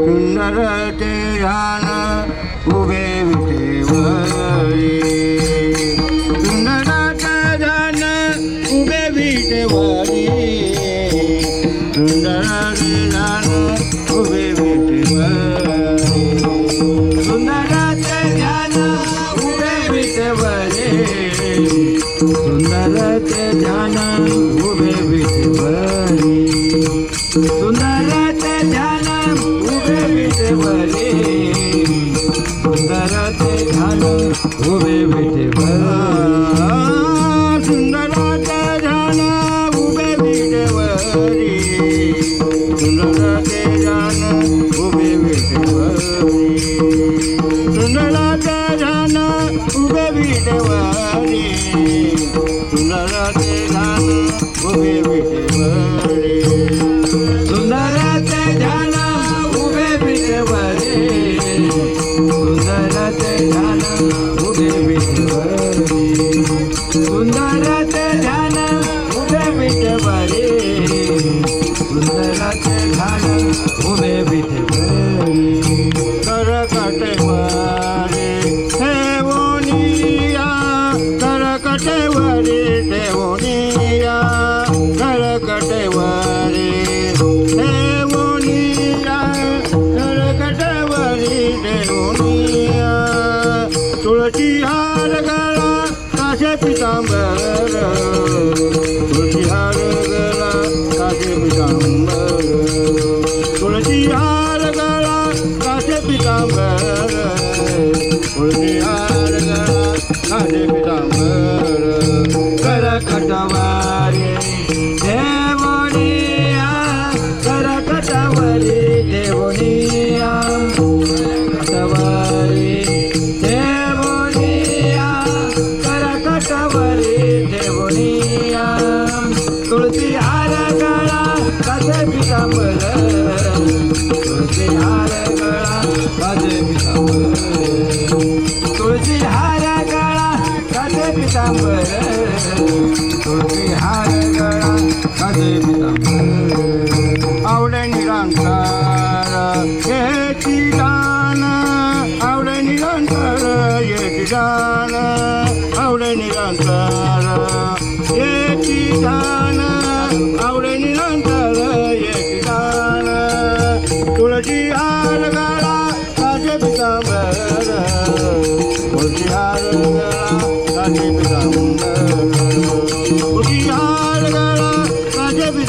Kundalati Rana Uvera उभे विटे सुंदराच्या जाना उभे विटेवरी सुंदराचे जान उभे विटेवरी सुंदराच्या जान उभे विटेवरी सुंदराचे जान उभे तुळशी हार गळा काशे पितांबर. तुळशी हार गळा काशे पितांबर. तुळशी हार गळा काशे पितांबर. तुळशी हार गळा काशे पितांबर. पितांबर तुळशी हार गळा काशे पितांबर आवडे निरंकार येची दान आवडे निरंकार येची दान आवडे येची दान आवडे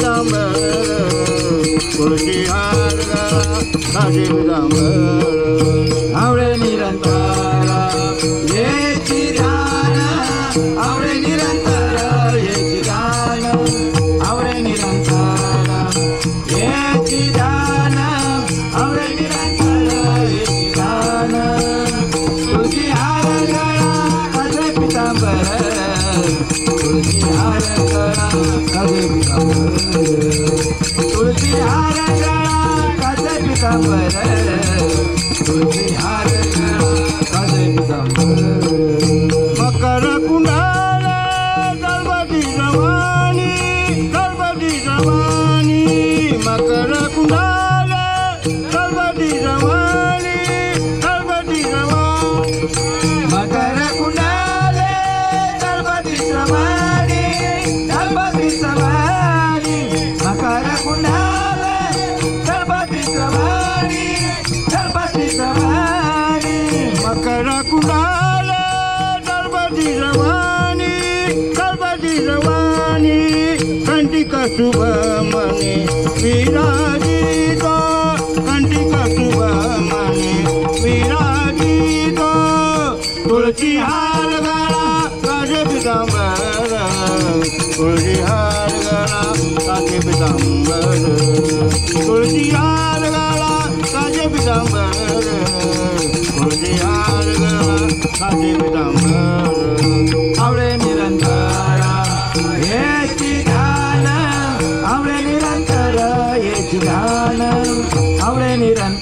राम तुळशी हार राम आवळे निरंतर येची ध्यान आवळे निरंतर येची ध्यान आवळे निरंतर मकर कुंडा कंटिक मने विराजित कंटिक शुभ मने विराजित तुळशी हार गळा काजे पितांबर तुळशी हार गळा काजे पितांबर तुळशी हार गळा काजे पितांबर तुळशी हार गळा काजे पितांबर निरंतर and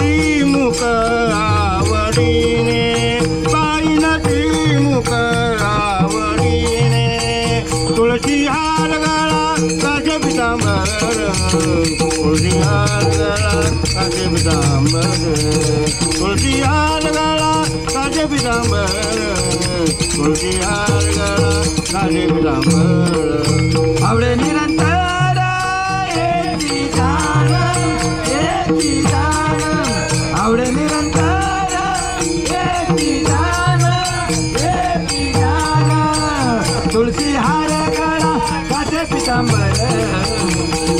पायीना मुख आवडीने पायीना मुख आवडीने. तुळशी हार गळा काचे पितांबर तुळशी हार गळा काचे पितांबर. तुळशी हार गळा पितांबर. तुळशी हार गळा पितांबर. आवडे निरंतर याची जाण जाण. आवडे निरंतर तुळशी हार काचे पितांबर.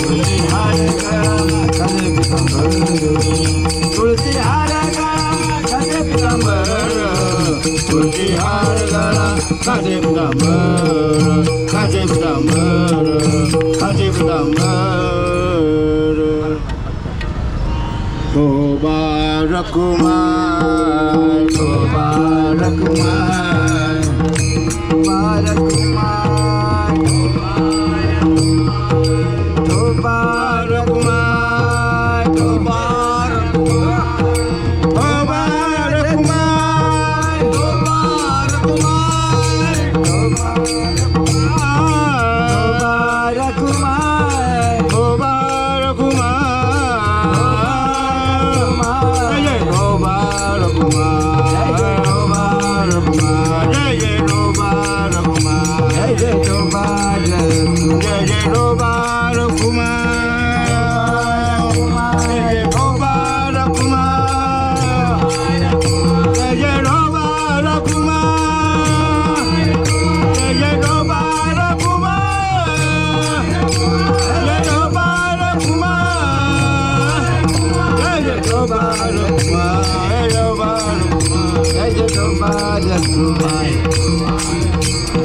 तुळशी हार काचे पितांबर. तुळशी हार काचे पितांबर. तुळशी हार काचे पितांबर. काचे पितांबर काचे पितांबर. हो. हो. Kumar Kumar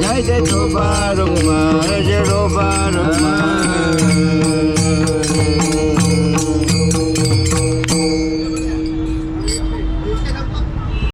Jai Jai Toba Rukma, Jai Jai Toba Rukma.